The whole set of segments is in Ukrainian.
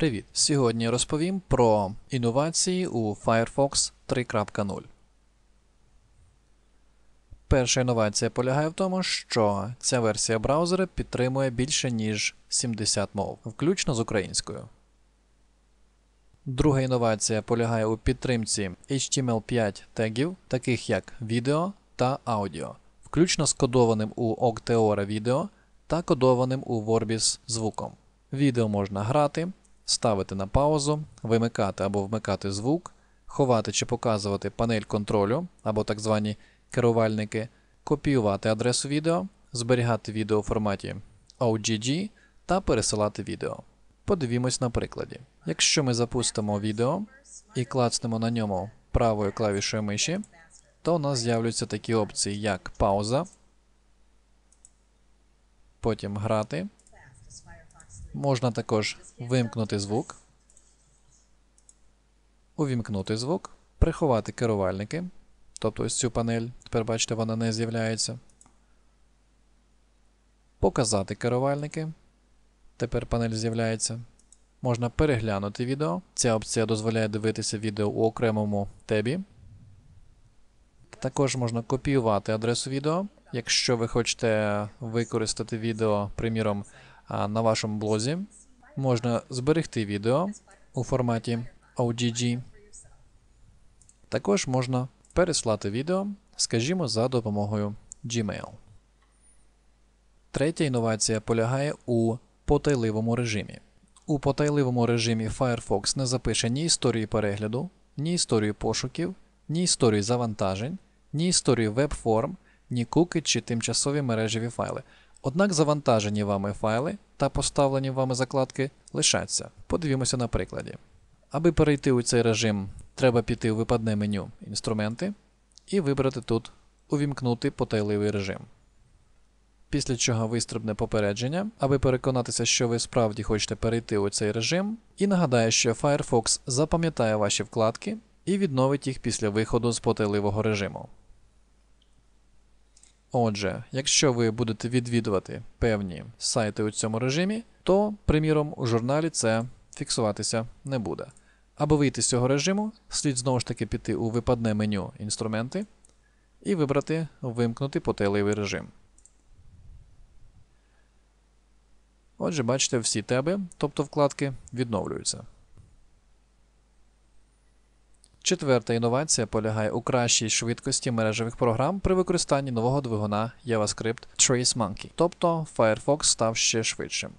Привіт! Сьогодні розповім про інновації у Firefox 3.0. Перша інновація полягає в тому, що ця версія браузера підтримує більше ніж 70 мов, включно з українською. Друга інновація полягає у підтримці HTML5 тегів, таких як відео та аудіо, включно з кодованим у Octeora відео та кодованим у Vorbis звуком. Відео можна грати, ставити на паузу, вимикати або вмикати звук, ховати чи показувати панель контролю або так звані керувальники, копіювати адресу відео, зберігати відео у форматі OGG та пересилати відео. Подивімось на прикладі. Якщо ми запустимо відео і клацнемо на ньому правою клавішою миші, то у нас з'являться такі опції, як пауза, потім грати. Можна також вимкнути звук, увімкнути звук, приховати керувальники. Тобто ось цю панель, тепер бачите, вона не з'являється. Показати керувальники. Тепер панель з'являється. Можна переглянути відео. Ця опція дозволяє дивитися відео у окремому тебі. Також можна копіювати адресу відео. Якщо ви хочете використати відео, приміром, на вашому блозі, можна зберегти відео у форматі OGG. Також можна переслати відео, скажімо, за допомогою Gmail. Третя інновація полягає у потайливому режимі. У потайливому режимі Firefox не запише ні історії перегляду, ні історію пошуків, ні історії завантажень, ні історію веб-форм, ні куки чи тимчасові мережеві файли. Однак завантажені вами файли та поставлені вами закладки лишаться. Подивімося на прикладі. Аби перейти у цей режим, треба піти у випадне меню Інструменти і вибрати тут Увімкнути потайливий режим. Після чого вистрибне попередження, аби переконатися, що ви справді хочете перейти у цей режим, і нагадає, що Firefox запам'ятає ваші вкладки і відновить їх після виходу з потайливого режиму. Отже, якщо ви будете відвідувати певні сайти у цьому режимі, то, приміром, у журналі це фіксуватися не буде. Аби вийти з цього режиму, слід знову ж таки піти у випадне меню Інструменти і вибрати Вимкнути потайливий режим. Отже, бачите, всі теби, тобто вкладки, відновлюються. Четверта інновація полягає у кращій швидкості мережевих програм при використанні нового двигуна JavaScript TraceMonkey, тобто Firefox став ще швидшим.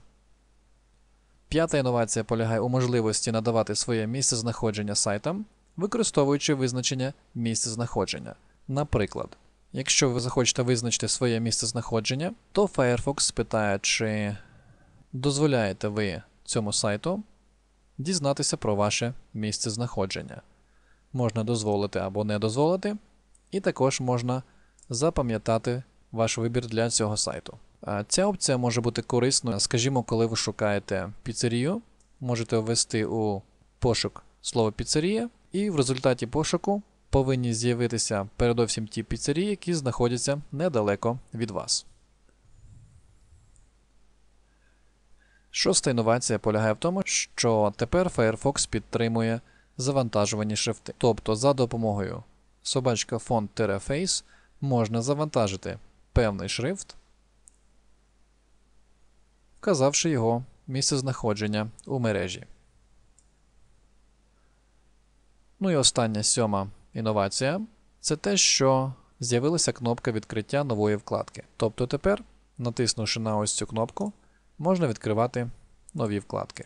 П'ята інновація полягає у можливості надавати своє місце знаходження сайтам, використовуючи визначення місце знаходження. Наприклад, якщо ви захочете визначити своє місце знаходження, то Firefox спитає, чи дозволяєте ви цьому сайту дізнатися про ваше місце знаходження можна дозволити або не дозволити, і також можна запам'ятати ваш вибір для цього сайту. Ця опція може бути корисною, скажімо, коли ви шукаєте піцерію, можете ввести у пошук слово піцерія, і в результаті пошуку повинні з'явитися передовсім ті піцерії, які знаходяться недалеко від вас. Шоста інновація полягає в тому, що тепер Firefox підтримує завантажувані шрифти. Тобто за допомогою собачка фонд face можна завантажити певний шрифт, вказавши його місце знаходження у мережі. Ну і остання сьома інновація це те, що з'явилася кнопка відкриття нової вкладки. Тобто тепер, натиснувши на ось цю кнопку, можна відкривати нові вкладки.